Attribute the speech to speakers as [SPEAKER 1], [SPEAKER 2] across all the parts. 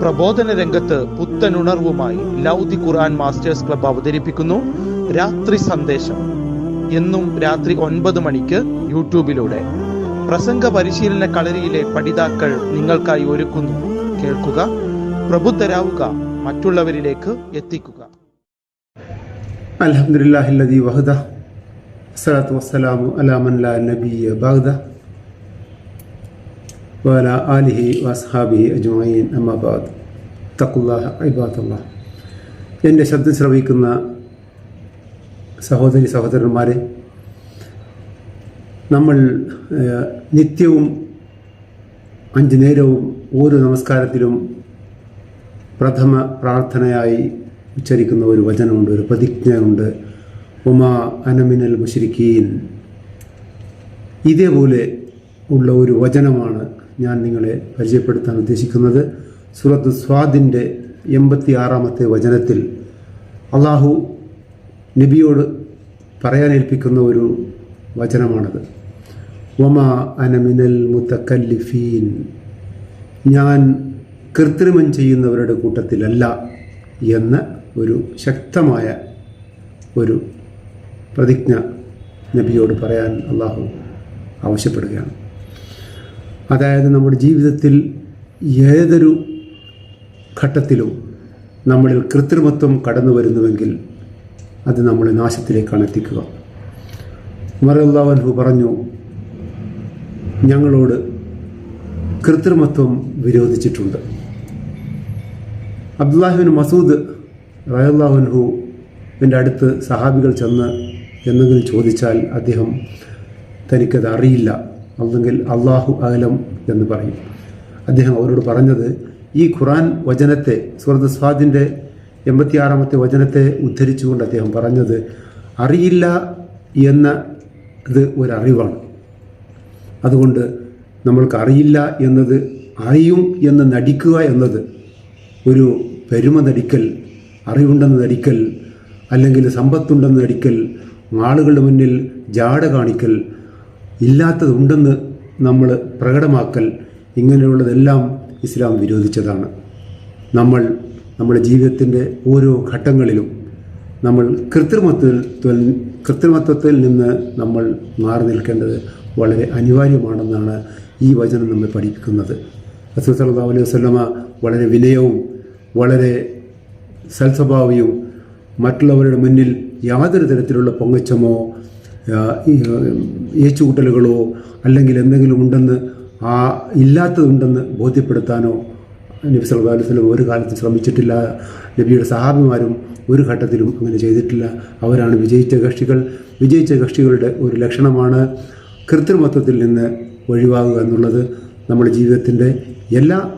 [SPEAKER 1] പ്രബോധന രംഗത്ത് പുത്തനുണർവുമായി ലൗദി ഖുർആൻ masters club അവതരിപ്പിക്കുന്നു. രാത്രി സന്ദേശം. എന്നും രാത്രി ഒൻപത് മണിക്ക് യൂട്യൂബിലൂടെ. പ്രസംഗ പരിശീലന കളരിയിലെ പഠിതാക്കൾ നിങ്ങൾക്കായി ഒരുക്കുന്നു. കേൾക്കുക പ്രബുദ്ധരാവുക മറ്റുള്ളവരിലേക്ക് എത്തിക്കുക.
[SPEAKER 2] അലഹമുല്ലാഹില്ലതി വഹദ അസ്സലാത്തു വസ്സലാമു അലാമൻ ലാ നബിയ ബാഗ്ദ. വല ആലിഹി വസ്ഹാബിഹി അജ്മീൻ അമ്മാബാദ് തക്കുല്ലാഹ് ഇബാത്തുള്ള എന്റെ ശബ്ദം ശ്രവിക്കുന്ന സഹോദരി സഹോദരന്മാരെ നമ്മൾ നിത്യവും അഞ്ച് നേരവും ഓരോ നമസ്കാരത്തിലും പ്രഥമ പ്രാർത്ഥനയായി ഉച്ചരിക്കുന്ന ഒരു വചനമുണ്ട് ഒരു പ്രതിജ്ഞയുണ്ട്. ഉമാ അനമിനൽ മുഷിരിക്കീൻ ഇതേപോലെ ഉള്ള ഒരു വചനമാണ് ഞാൻ നിങ്ങളെ പരിചയപ്പെടുത്താൻ ഉദ്ദേശിക്കുന്നത്. സൂറത്ത് സ്വാദിന്റെ എൺപത്തി ആറാമത്തെ വചനത്തിൽ അള്ളാഹു നബിയോട് പറയാനേൽപ്പിക്കുന്ന ഒരു വചനമാണത്. ഒമാ അനമിനൽ മുത്തക്കല്ലിഫീൻ. ഞാൻ കൃത്രിമം ചെയ്യുന്നവരുടെ കൂട്ടത്തിലല്ല എന്ന ഒരു ശക്തമായ ഒരു പ്രതിജ്ഞ നബിയോട് പറയാൻ അള്ളാഹു ആവശ്യപ്പെടുകയാണ്. അതായത് നമ്മുടെ ജീവിതത്തിൽ ഏതൊരു ഘട്ടത്തിലും നമ്മളിൽ കൃത്രിമത്വം കടന്നു വരുന്നുവെങ്കിൽ അത് നമ്മളെ നാശത്തിലേക്കാണ് എത്തിക്കുക. ഉമറുല്ലാവൻഹു പറഞ്ഞു ഞങ്ങളോട് കൃത്രിമത്വം വിരോധിച്ചിട്ടുണ്ട്. അബ്ദുല്ലാഹിബിൻ മസൂദ് റയല്ലാഹുൻഹു എന്റെ അടുത്ത് സഹാബികൾ ചെന്ന് എന്തെങ്കിലും ചോദിച്ചാൽ അദ്ദേഹം തനിക്കത് അറിയില്ല. അല്ലെങ്കിൽ അള്ളാഹു അകലം എന്ന് പറയും. അദ്ദേഹം അവരോട് പറഞ്ഞത് ഈ ഖുറാൻ വചനത്തെ സുഹൃത്ത് സ്വാദിന്റെ എൺപത്തിയാറാമത്തെ വചനത്തെ ഉദ്ധരിച്ചുകൊണ്ട് അദ്ദേഹം പറഞ്ഞത് അറിയില്ല എന്ന ഇത് ഒരറിവാണ്. അതുകൊണ്ട് നമ്മൾക്ക് അറിയില്ല എന്നത് അറിയും എന്ന് നടിക്കുക എന്നത് ഒരു പെരുമ നടിക്കൽ അറിവുണ്ടെന്ന് നടിക്കൽ അല്ലെങ്കിൽ സമ്പത്തുണ്ടെന്ന് നടിക്കൽ ആളുകളുടെ മുന്നിൽ ജാട കാണിക്കൽ ഇല്ലാത്തതുണ്ടെന്ന് നമ്മൾ പ്രകടമാക്കൽ ഇങ്ങനെയുള്ളതെല്ലാം ഇസ്ലാം വിരോധിച്ചതാണ്. നമ്മൾ നമ്മുടെ ജീവിതത്തിന്റെ ഓരോ ഘട്ടങ്ങളിലും നമ്മൾ കൃത്രിമത്വത്തിൽ കൃത്രിമത്വത്തിൽ നിന്ന് നമ്മൾ മാറി നിൽക്കേണ്ടത് വളരെ അനിവാര്യമാണെന്നാണ് ഈ വചനം നമ്മെ പഠിപ്പിക്കുന്നത്. റസൂൽ അലൈഹി വസല്ലമ വളരെ വിനയവും വളരെ സൽസ്വഭാവിയും മറ്റുള്ളവരുടെ മുന്നിൽ യാതൊരു തരത്തിലുള്ള പൊങ്ങച്ചമോ ഏച്ചുകൂട്ടലുകളോ അല്ലെങ്കിൽ എന്തെങ്കിലും ഉണ്ടെന്ന് ആ ഇല്ലാത്തതുണ്ടെന്ന് ബോധ്യപ്പെടുത്താനോ നബി സല്ലല്ലാഹു ഒരു കാലത്തും ശ്രമിച്ചിട്ടില്ല. നബിയുടെ സഹാബിമാരും ഒരു ഘട്ടത്തിലും അങ്ങനെ ചെയ്തിട്ടില്ല. അവരാണ് വിജയിച്ച കക്ഷികൾ. വിജയിച്ച കക്ഷികളുടെ ഒരു ലക്ഷണമാണ് കൃത്രിമത്വത്തിൽ നിന്ന് ഒഴിവാകുക എന്നുള്ളത്. നമ്മുടെ ജീവിതത്തിന്റെ എല്ലാ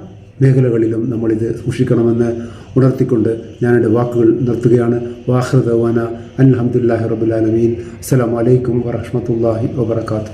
[SPEAKER 2] മേഖലകളിലും നമ്മളിത് സൂക്ഷിക്കണമെന്ന് ഉണർത്തിക്കൊണ്ട് ഞാനെന്റെ വാക്കുകൾ നിർത്തുകയാണ്. വാഹൃദവാന അൽഹംദുലില്ലാഹി റബുലാലമീൻ ആലമീൻ. അസ്സലാമു അലൈക്കും വറഹ്മത്തുള്ളാഹി വബറകാതുഹു.